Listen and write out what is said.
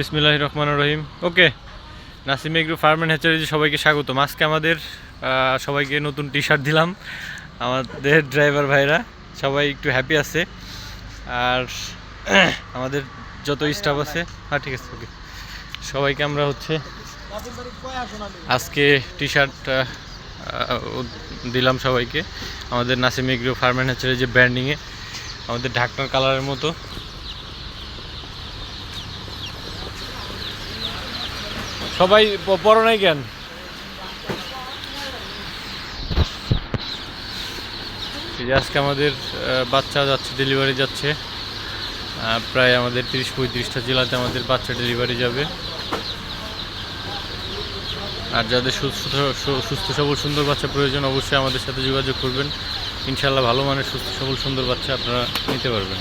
বিসমিল্লাহ রহমান রহিম। Okay, Nasim agro farm and হ্যাচারিজে সবাইকে স্বাগতম। আজকে আমাদের সবাইকে নতুন টি শার্ট দিলাম। আমাদের ড্রাইভার ভাইরা, সবাই একটু হ্যাপি আছে। আর আমাদের যত স্টাফ আছে হ্যাঁ ঠিক আছে ওকে সবাইকে আমরা হচ্ছে আজকে টি শার্ট দিলাম সবাইকে। আমাদের নাসিম এগ্রো ফার্ম অ্যান্ড হ্যাচারিজে ব্র্যান্ডিংয়ে আমাদের ঢাকনার কালারের মতো। সবাই পড়ো নাই কেন? আজকে আমাদের বাচ্চা যাচ্ছে ডেলিভারি যাচ্ছে। প্রায় আমাদের তিরিশ পঁয়ত্রিশটা জেলাতে আমাদের বাচ্চা ডেলিভারি যাবে। আর যাদের সুস্থ সুস্থ, সবল, সুন্দর বাচ্চা প্রয়োজন, অবশ্যই আমাদের সাথে যোগাযোগ করবেন। ইনশাল্লাহ ভালো মানের সুস্থ, সবল, সুন্দর বাচ্চা আপনারা নিতে পারবেন।